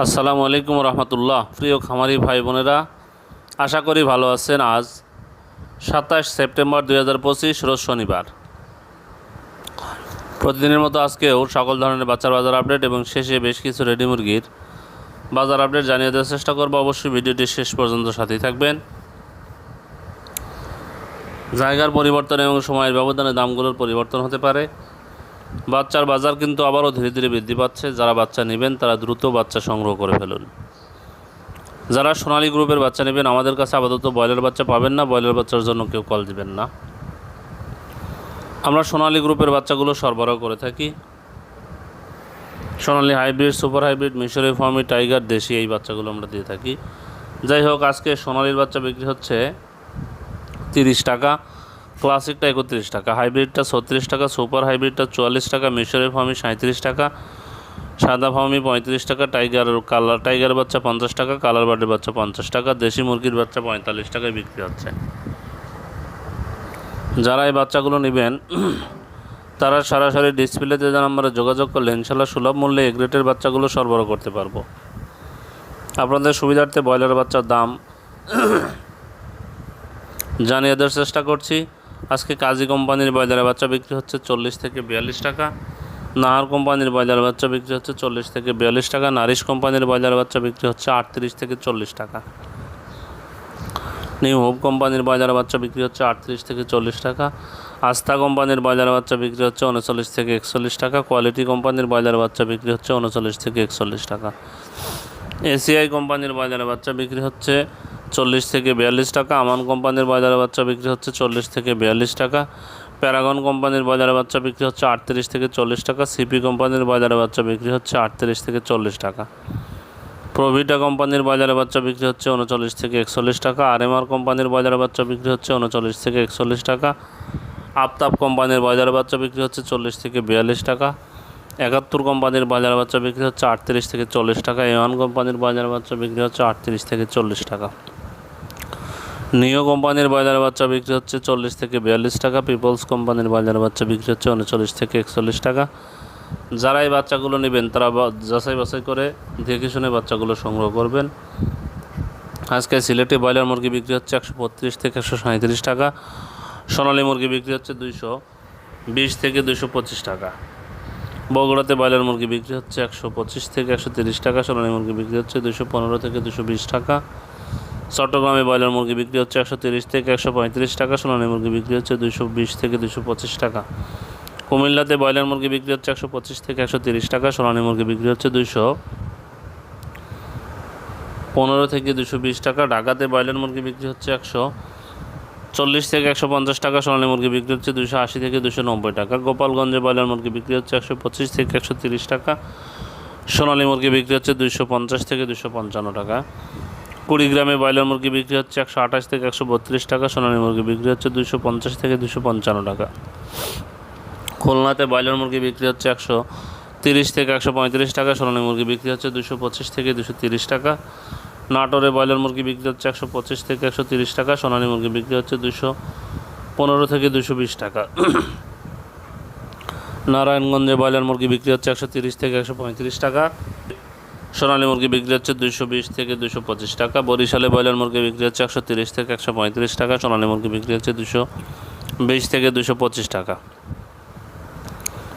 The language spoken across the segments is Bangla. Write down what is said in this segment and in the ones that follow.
আসসালামু আলাইকুম রহমতুল্লাহ। প্রিয় খামারি ভাই বোনেরা, আশা করি ভালো আছেন। আজ সাতাশ সেপ্টেম্বর দুই হাজার পঁচিশ, রোজ শনিবার। প্রতিদিনের মতো আজকেও সকল ধরনের বাচ্চার বাজার আপডেট এবং শেষে বেশ কিছু রেডি মুরগির বাজার আপডেট জানিয়ে দেওয়ার চেষ্টা করব। অবশ্যই ভিডিওটি শেষ পর্যন্ত সাথেই থাকবেন। জায়গার পরিবর্তন এবং সময়ের ব্যবধানে দামগুলোর পরিবর্তন হতে পারে। বাচ্চার বাজার কিন্তু আবারও ধীরে ধীরে বৃদ্ধি পাচ্ছে। যারা বাচ্চা নেবেন, তারা দ্রুত বাচ্চা সংগ্রহ করে ফেলুন। যারা সোনালী গ্রুপের বাচ্চা নেবেন, আমাদের কাছে আপাতত ব্রয়লার বাচ্চা পাবেন না। ব্রয়লার বাচ্চার জন্য কেউ কল দিবেন না। আমরা সোনালী গ্রুপের বাচ্চাগুলো সরবরাহ করে থাকি। সোনালী হাইব্রিড, সুপার হাইব্রিড, মিশরি ফার্মি, টাইগার, দেশি এই বাচ্চাগুলো আমরা দিয়ে থাকি। যাই হোক, আজকে সোনালির বাচ্চা বিক্রি হচ্ছে তিরিশ টাকা। ক্লাসিকটা একত্রিশ টাকা হাইব্রিডটা ছত্রিশ টাকা, সুপার হাইব্রিডটা চুয়াল্লিশ টাকা, মিশরের ফার্মি সাঁত্রিশ টাকা, সাদা ফার্মি পঁয়ত্রিশ টাকা, টাইগার কালার, টাইগার বাচ্চা পঞ্চাশ টাকা, কালার বার্ডের বাচ্চা পঞ্চাশ টাকা, দেশি মুরগির বাচ্চা পঁয়তাল্লিশ টাকায় বিক্রি হচ্ছে। যারা এই বাচ্চাগুলো নেবেন, তারা সরাসরি ডিসপ্লেতে যে নাম্বারে যোগাযোগ করলে ইনশাল্লাহ সুলভ মূল্যে এগ্রেটের বাচ্চাগুলো সরবরাহ করতে পারব। আপনাদের সুবিধার্থে ব্রয়লার বাচ্চার দাম জানিয়ে দেওয়ার চেষ্টা করছি। আজকে কাজী কোম্পানির ব্রয়লারের বাচ্চা বিক্রি হচ্ছে চল্লিশ থেকে বিয়াল্লিশ টাকা। নাহার কোম্পানির ব্রয়লার বাচ্চা বিক্রি হচ্ছে চল্লিশ থেকে বিয়াল্লিশ টাকা। নারিশ কোম্পানির ব্রয়লার বাচ্চা বিক্রি হচ্ছে আটত্রিশ থেকে চল্লিশ টাকা। নিউ হোপ কোম্পানির ব্রয়লার বাচ্চা বিক্রি হচ্ছে আটত্রিশ থেকে চল্লিশ টাকা। আস্থা কোম্পানির ব্রয়লার বাচ্চা বিক্রি হচ্ছে উনচল্লিশ থেকে একচল্লিশ টাকা। কোয়ালিটি কোম্পানির ব্রয়লার বাচ্চা বিক্রি হচ্ছে উনচল্লিশ থেকে একচল্লিশ টাকা। এসিআই কোম্পানির বাজারে বাচ্চা বিক্রি হচ্ছে চল্লিশ থেকে বিয়াল্লিশ টাকা। আমান কোম্পানির বাজারে বাচ্চা বিক্রি হচ্ছে চল্লিশ থেকে বিয়াল্লিশ টাকা। প্যারাগন কোম্পানির বাজারে বাচ্চা বিক্রি হচ্ছে আটত্রিশ থেকে চল্লিশ টাকা। সিপি কোম্পানির বাজারে বাচ্চা বিক্রি হচ্ছে আটত্রিশ থেকে চল্লিশ টাকা। প্রভিটা কোম্পানির বাজারে বাচ্চা বিক্রি হচ্ছে উনচল্লিশ থেকে একচল্লিশ টাকা। আর আরএমআর কোম্পানির বাজারে বাচ্চা বিক্রি হচ্ছে উনচল্লিশ থেকে একচল্লিশ টাকা। আফতাব কোম্পানির বাজারে বাচ্চা বিক্রি হচ্ছে চল্লিশ থেকে বিয়াল্লিশ টাকা। একাত্তর কোম্পানির বাজার বাচ্চা বিক্রি হচ্ছে আটত্রিশ থেকে চল্লিশ টাকা। এওয়ান কোম্পানির বাজার বাচ্চা বিক্রি হচ্ছে আটত্রিশ থেকে চল্লিশ টাকা। নিও কোম্পানির বাজার বাচ্চা বিক্রি হচ্ছে চল্লিশ থেকে বিয়াল্লিশ টাকা পিপলস কোম্পানির বাজার বাচ্চা বিক্রি হচ্ছে উনচল্লিশ থেকে একচল্লিশ টাকা। যারা এই বাচ্চাগুলো নেবেন, তারা যাচাই বাছাই করে দেখে শুনে বাচ্চাগুলো সংগ্রহ করবেন। আজকে সিলেটে ব্রয়লার মুরগি বিক্রি হচ্ছে একশো বত্রিশ থেকে একশো সাঁত্রিশ টাকা। সোনালী মুরগি বিক্রি হচ্ছে দুইশো বিশ থেকে দুশো পঁচিশ টাকা। বগুড়াতে ব্রয়লার মুরগি বিক্রি হচ্ছে একশো পঁচিশ থেকে একশো তিরিশ টাকা, সোনালী মুরগি বিক্রি হচ্ছে দুশো পনেরো থেকে দুশো বিশ টাকা। চট্টগ্রামে ব্রয়লার মুরগি বিক্রি হচ্ছে একশো তিরিশ থেকে একশো পঁয়ত্রিশ টাকা, সোনালী মুরগি বিক্রি হচ্ছে দুশো বিশ থেকে দুশো পঁচিশ টাকা। কুমিল্লাতে ব্রয়লার মুরগি বিক্রি হচ্ছে একশো পঁচিশ থেকে একশো তিরিশ টাকা, সোনালী মুরগি বিক্রি হচ্ছে দুশো পনেরো থেকে দুশো বিশ টাকা। ঢাকাতে ব্রয়লার মুরগি বিক্রি হচ্ছে একশো চল্লিশ থেকে একশো পঞ্চাশ টাকা, সোনালী মুরগি বিক্রি হচ্ছে দুশো আশি থেকে দুশো নব্বই টাকা। গোপালগঞ্জে ব্রয়লার মুরগি বিক্রি হচ্ছে একশো পঁচিশ থেকে একশো তিরিশ টাকা, সোনালী মুরগি বিক্রি হচ্ছে দুশো পঞ্চাশ থেকে দুশো পঞ্চান্ন টাকা। কুড়িগ্রামে ব্রয়লার মুরগি বিক্রি হচ্ছে একশো আঠাশ থেকে একশো বত্রিশ টাকা, সোনালী মুরগি বিক্রি হচ্ছে দুশো পঞ্চাশ থেকে দুশো পঞ্চান্ন টাকা। খুলনাতে ব্রয়লার মুরগি বিক্রি হচ্ছে একশো তিরিশ থেকে একশো পঁয়ত্রিশ টাকা, সোনালী মুরগি বিক্রি হচ্ছে দুশো পঁচিশ থেকে দুশো তিরিশ টাকা। নাটোরে ব্রয়লার মুরগি বিক্রি হচ্ছে একশো পঁচিশ থেকে একশো তিরিশ টাকা, সোনালী মুরগি বিক্রি হচ্ছে দুশো পনেরো থেকে দুশো বিশ টাকা। নারায়ণগঞ্জে ব্রয়লার মুরগি বিক্রি হচ্ছে একশো তিরিশ থেকে একশো পঁয়ত্রিশ টাকা। সোনালী মুরগি বিক্রি হচ্ছে দুশো বিশ থেকে দুশো পঁচিশ টাকা, বরিশালে ব্রয়লার মুরগি বিক্রি হচ্ছে একশো তিরিশ থেকে একশো পঁয়ত্রিশ টাকা, সোনালী মুরগি বিক্রি হচ্ছে দুশো বিশ থেকে দুশো পঁচিশ টাকা।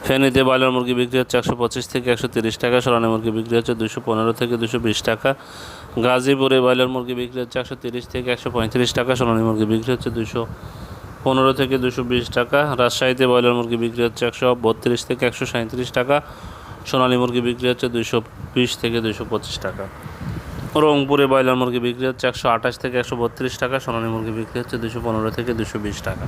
ফেনীতে ব্রয়লার মুরগি বিক্রি হচ্ছে একশো পঁচিশ থেকে একশো তিরিশ টাকা, সোনালী মুরগি বিক্রি হচ্ছে দুশো পনেরো থেকে দুশো বিশ টাকা। গাজীপুরে ব্রয়লার মুরগি বিক্রি হচ্ছে একশো তিরিশ থেকে একশো পঁয়ত্রিশ টাকা, সোনালী মুরগি বিক্রি হচ্ছে দুশো পনেরো থেকে দুশো বিশ টাকা। রাজশাহীতে ব্রয়লার মুরগি বিক্রি হচ্ছে একশো বত্রিশ থেকে একশো সাঁত্রিশ টাকা সোনালী মুরগি বিক্রি হচ্ছে দুশো বিশ থেকে দুশো পঁচিশ টাকা। রংপুরে ব্রয়লার মুরগি বিক্রি হচ্ছে একশো আঠাশ থেকে একশো বত্রিশ টাকা, সোনালী মুরগি বিক্রি হচ্ছে দুশো পনেরো থেকে দুশো বিশ টাকা।